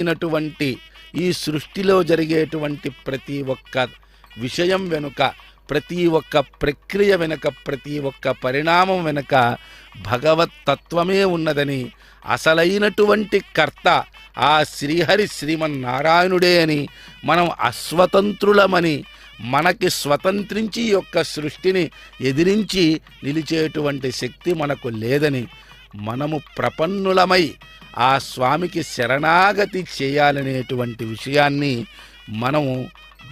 అయినటువంటి ఈ సృష్టిలో జరిగేటువంటి ప్రతి ఒక్క విషయం వెనుక ప్రతి ఒక్క ప్రక్రియ వెనుక ప్రతి ఒక్క పరిణామం వెనుక భగవత్ తత్వమే ఉన్నదని అసలైనటువంటి కర్త ఆ శ్రీహరి శ్రీమన్నారాయణుడే అని మనం అస్వతంత్రులమని మనకి స్వతంత్రించి యొక్క సృష్టిని ఎదిరించి నిలిచేటువంటి శక్తి మనకు లేదని మనము ప్రపన్నులమై ఆ స్వామికి శరణాగతి చేయాలనేటువంటి విషయాన్ని మనము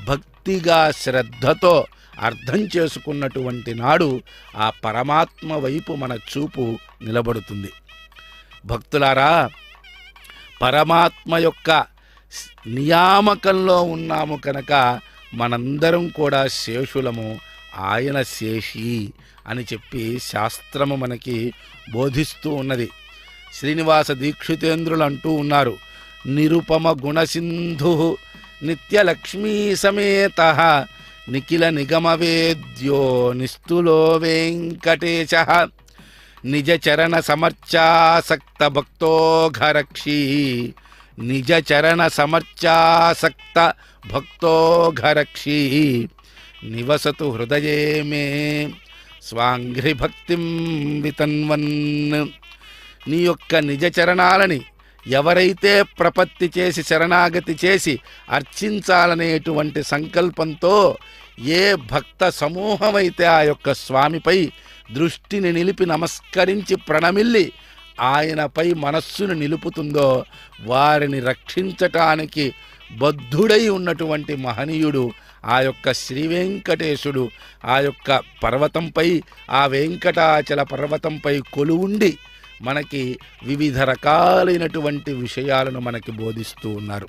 భక్తిగా శ్రద్ధతో అర్థం చేసుకున్నటువంటి నాడు ఆ పరమాత్మ వైపు మన చూపు నిలబడుతుంది. భక్తులారా పరమాత్మ యొక్క నియామకంలో ఉన్నాము కనుక మనందరం కూడా శేషులము ఆయన శేషి అని చెప్పి శాస్త్రము మనకి బోధిస్తూ ఉన్నది. శ్రీనివాస దీక్షితేంద్రులు అంటూ ఉన్నారు. నిరుపమ గుణసింధు నిత్యలక్ష్మీ సమేత నిఖిల నిగమవేద్యో నిస్తులో వెంకటేశ నిజ చరణ సమర్చాసక్త భక్తోఘరక్షి నిజ చరణ సమర్చాసక్త భక్తోఘరక్షి నివసతు హృదయే మే స్వాంఘ్రిభక్తిం వితన్వన్. నీ యొక్క నిజ చరణాలని ఎవరైతే ప్రపత్తి చేసి శరణాగతి చేసి అర్చించాలనేటువంటి సంకల్పంతో ఏ భక్త సమూహమైతే ఆ యొక్క స్వామిపై దృష్టిని నిలిపి నమస్కరించి ప్రణమిల్లి ఆయనపై మనస్సును నిలుపుతుందో వారిని రక్షించటానికి బద్ధుడై ఉన్నటువంటి మహనీయుడు ఆ యొక్క శ్రీ వెంకటేశుడు ఆ యొక్క పర్వతంపై ఆ వెంకటాచల పర్వతంపై కొలువుండి మనకి వివిధ రకాలైనటువంటి విషయాలను మనకి బోధిస్తూ ఉన్నారు.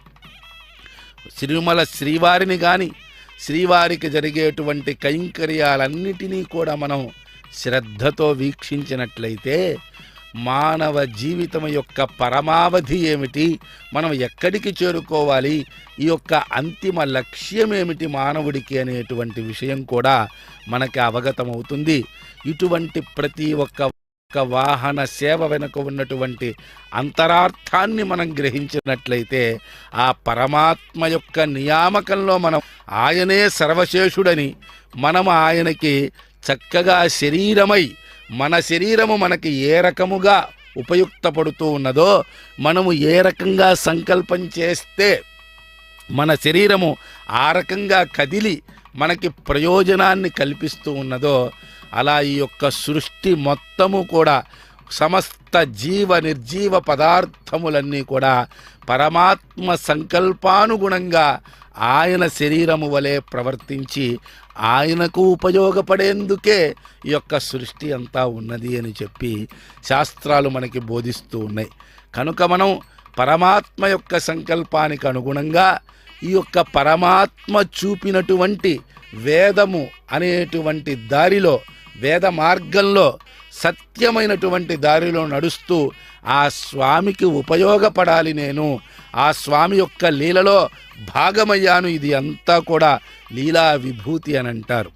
తిరుమల శ్రీవారిని కానీ శ్రీవారికి జరిగేటువంటి కైంకర్యాలన్నిటినీ కూడా మనం శ్రద్ధతో వీక్షించినట్లయితే మానవ జీవితం యొక్క పరమావధి ఏమిటి? మనం ఎక్కడికి చేరుకోవాలి? ఈ యొక్క అంతిమ లక్ష్యం ఏమిటి మానవుడికి అనేటువంటి విషయం కూడా మనకి అవగతమవుతుంది. ఇటువంటి ప్రతి ఒక్క ఒక్క వాహన సేవ వెనుక ఉన్నటువంటి అంతరార్థాన్ని మనం గ్రహించినట్లయితే ఆ పరమాత్మ యొక్క నియామకంలో మనం ఆయనే సర్వశేషుడని మనం ఆయనకి చక్కగా శరీరమై మన శరీరము మనకి ఏ రకముగా ఉపయుక్తపడుతూ ఉన్నదో మనము ఏ రకంగా సంకల్పం చేస్తే మన శరీరము ఆ రకంగా కదిలి మనకి ప్రయోజనాన్ని కల్పిస్తూ ఉన్నదో అలా ఈ యొక్క సృష్టి మొత్తము కూడా సమస్త జీవ నిర్జీవ పదార్థములన్నీ కూడా పరమాత్మ సంకల్పానుగుణంగా ఆయన శరీరము వలె ప్రవర్తించి ఆయనకు ఉపయోగపడేందుకే ఈ యొక్క సృష్టి అంతా ఉన్నది అని చెప్పి శాస్త్రాలు మనకి బోధిస్తూ ఉన్నాయి. కనుక మనం పరమాత్మ యొక్క సంకల్పానికి అనుగుణంగా ఈ యొక్క పరమాత్మ చూపినటువంటి వేదము అనేటువంటి దారిలో వేద మార్గంలో సత్యమైనటువంటి దారిలో నడుస్తూ ఆ స్వామికి ఉపయోగపడాలి నేను. ఆ స్వామి యొక్క లీలలో భాగమయ్యాను. ఇది అంతా కూడా లీలా విభూతి అని అంటారు.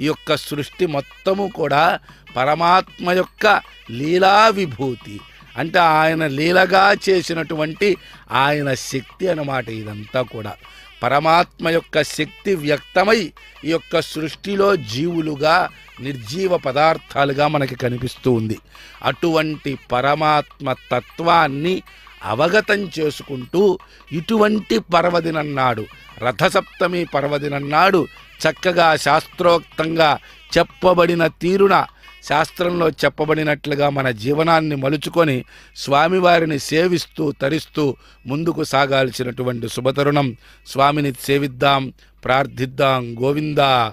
ఈ యొక్క సృష్టి మొత్తము కూడా పరమాత్మ యొక్క లీలా విభూతి. అంటే ఆయన లీలగా చేసినటువంటి ఆయన శక్తి అన్నమాట ఇదంతా కూడా. పరమాత్మ యొక్క శక్తి వ్యక్తమై ఈ యొక్క సృష్టిలో జీవులుగా నిర్జీవ పదార్థాలుగా మనకి కనిపిస్తూ ఉంది. అటువంటి పరమాత్మ తత్వాన్ని అవగతం చేసుకుంటూ ఇటువంటి పర్వదినన్నాడు రథసప్తమి పర్వదినన్నాడు చక్కగా శాస్త్రోక్తంగా చెప్పబడిన తీరున శాస్త్రంలో చెప్పబడినట్లుగా మన జీవనాన్ని మలుచుకొని స్వామివారిని సేవిస్తూ తరిస్తూ ముందుకు సాగాల్సినటువంటి శుభతరుణం. స్వామిని సేవిద్దాం ప్రార్థిద్దాం గోవిందా.